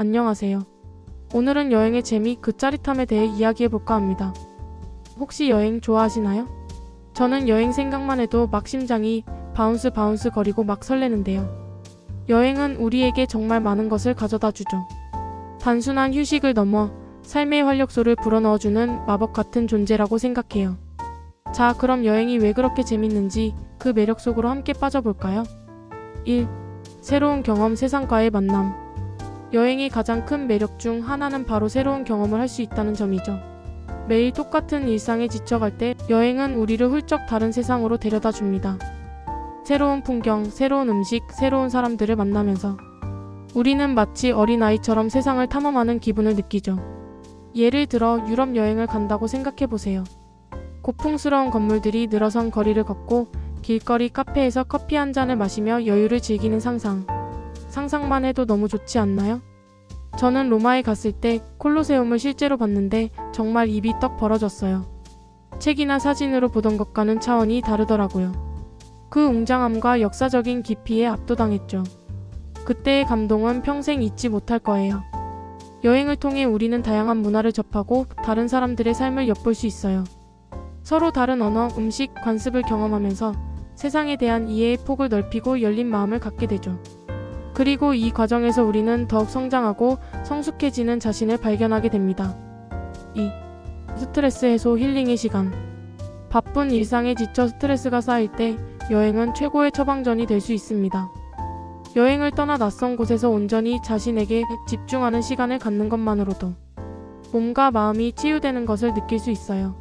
안녕하세요. 오늘은 여행의 재미, 그 짜릿함에 대해 이야기해볼까 합니다. 혹시 여행 좋아하시나요? 저는 여행 생각만 해도 막 심장이 바운스 바운스 거리고 막 설레는데요. 여행은 우리에게 정말 많은 것을 가져다 주죠. 단순한 휴식을 넘어 삶의 활력소를 불어넣어주는 마법 같은 존재라고 생각해요. 자, 그럼 여행이 왜 그렇게 재밌는지 그 매력 속으로 함께 빠져볼까요? 1. 새로운 경험, 세상과의 만남. 여행의 가장 큰 매력 중 하나는 바로 새로운 경험을 할 수 있다는 점이죠. 매일 똑같은 일상에 지쳐갈 때 여행은 우리를 훌쩍 다른 세상으로 데려다 줍니다. 새로운 풍경, 새로운 음식, 새로운 사람들을 만나면서 우리는 마치 어린아이처럼 세상을 탐험하는 기분을 느끼죠. 예를 들어 유럽 여행을 간다고 생각해 보세요. 고풍스러운 건물들이 늘어선 거리를 걷고 길거리 카페에서 커피 한 잔을 마시며 여유를 즐기는 상상. 상상만 해도 너무 좋지 않나요? 저는 로마에 갔을 때 콜로세움을 실제로 봤는데 정말 입이 떡 벌어졌어요. 책이나 사진으로 보던 것과는 차원이 다르더라고요. 그 웅장함과 역사적인 깊이에 압도당했죠. 그때의 감동은 평생 잊지 못할 거예요. 여행을 통해 우리는 다양한 문화를 접하고 다른 사람들의 삶을 엿볼 수 있어요. 서로 다른 언어, 음식, 관습을 경험하면서 세상에 대한 이해의 폭을 넓히고 열린 마음을 갖게 되죠. 그리고 이 과정에서 우리는 더욱 성장하고 성숙해지는 자신을 발견하게 됩니다. 2. 스트레스 해소 힐링의 시간. 바쁜 일상에 지쳐 스트레스가 쌓일 때 여행은 최고의 처방전이 될 수 있습니다. 여행을 떠나 낯선 곳에서 온전히 자신에게 집중하는 시간을 갖는 것만으로도 몸과 마음이 치유되는 것을 느낄 수 있어요.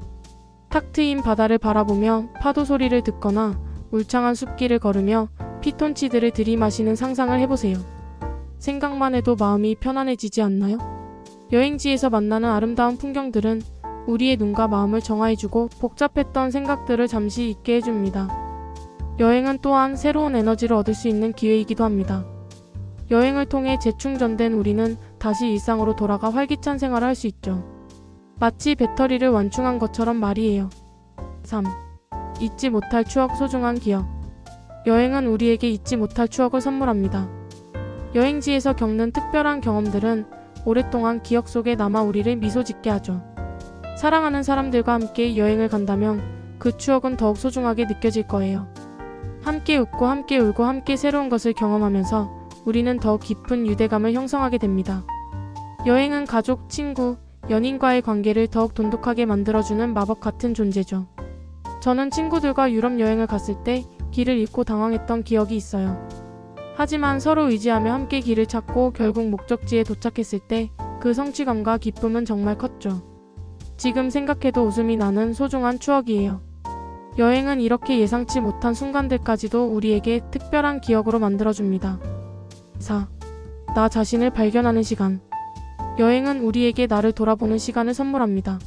탁 트인 바다를 바라보며 파도 소리를 듣거나 울창한 숲길을 걸으며 피톤치드를 들이마시는 상상을 해보세요. 생각만 해도 마음이 편안해지지 않나요? 여행지에서 만나는 아름다운 풍경들은 우리의 눈과 마음을 정화해주고 복잡했던 생각들을 잠시 잊게 해줍니다. 여행은 또한 새로운 에너지를 얻을 수 있는 기회이기도 합니다. 여행을 통해 재충전된 우리는 다시 일상으로 돌아가 활기찬 생활을 할 수 있죠. 마치 배터리를 완충한 것처럼 말이에요. 3. 잊지 못할 추억 소중한 기억. 여행은 우리에게 잊지 못할 추억을 선물합니다. 여행지에서 겪는 특별한 경험들은 오랫동안 기억 속에 남아 우리를 미소 짓게 하죠. 사랑하는 사람들과 함께 여행을 간다면 그 추억은 더욱 소중하게 느껴질 거예요. 함께 웃고 함께 울고 함께 새로운 것을 경험하면서 우리는 더욱 깊은 유대감을 형성하게 됩니다. 여행은 가족, 친구, 연인과의 관계를 더욱 돈독하게 만들어주는 마법 같은 존재죠. 저는 친구들과 유럽 여행을 갔을 때 길을 잃고 당황했던 기억이 있어요. 하지만 서로 의지하며 함께 길을 찾고 결국 목적지에 도착했을 때 그 성취감과 기쁨은 정말 컸죠. 지금 생각해도 웃음이 나는 소중한 추억이에요. 여행은 이렇게 예상치 못한 순간들까지도 우리에게 특별한 기억으로 만들어줍니다. 4. 나 자신을 발견하는 시간. 여행은 우리에게 나를 돌아보는 시간을 선물합니다.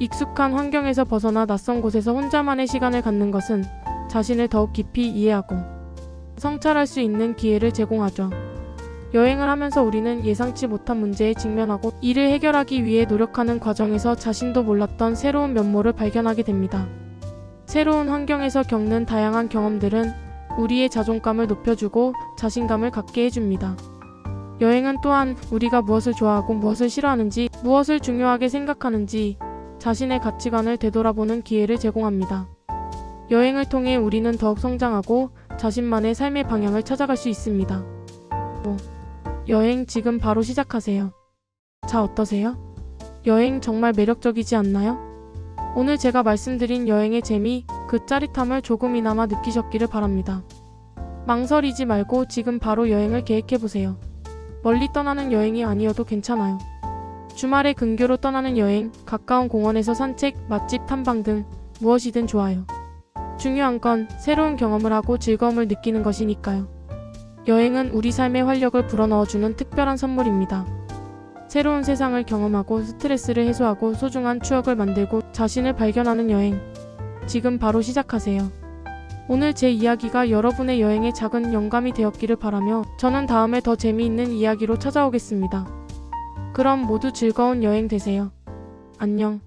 익숙한 환경에서 벗어나 낯선 곳에서 혼자만의 시간을 갖는 것은 자신을 더욱 깊이 이해하고 성찰할 수 있는 기회를 제공하죠. 여행을 하면서 우리는 예상치 못한 문제에 직면하고 이를 해결하기 위해 노력하는 과정에서 자신도 몰랐던 새로운 면모를 발견하게 됩니다. 새로운 환경에서 겪는 다양한 경험들은 우리의 자존감을 높여주고 자신감을 갖게 해줍니다. 여행은 또한 우리가 무엇을 좋아하고 무엇을 싫어하는지, 무엇을 중요하게 생각하는지 자신의 가치관을 되돌아보는 기회를 제공합니다. 여행을 통해 우리는 더욱 성장하고 자신만의 삶의 방향을 찾아갈 수 있습니다. 5. 여행 지금 바로 시작하세요. 자, 어떠세요? 여행 정말 매력적이지 않나요? 오늘 제가 말씀드린 여행의 재미, 그 짜릿함을 조금이나마 느끼셨기를 바랍니다. 망설이지 말고 지금 바로 여행을 계획해보세요. 멀리 떠나는 여행이 아니어도 괜찮아요. 주말에 근교로 떠나는 여행, 가까운 공원에서 산책, 맛집 탐방 등 무엇이든 좋아요. 중요한 건 새로운 경험을 하고 즐거움을 느끼는 것이니까요. 여행은 우리 삶의 활력을 불어넣어주는 특별한 선물입니다. 새로운 세상을 경험하고 스트레스를 해소하고 소중한 추억을 만들고 자신을 발견하는 여행. 지금 바로 시작하세요. 오늘 제 이야기가 여러분의 여행에 작은 영감이 되었기를 바라며 저는 다음에 더 재미있는 이야기로 찾아오겠습니다. 그럼 모두 즐거운 여행 되세요. 안녕.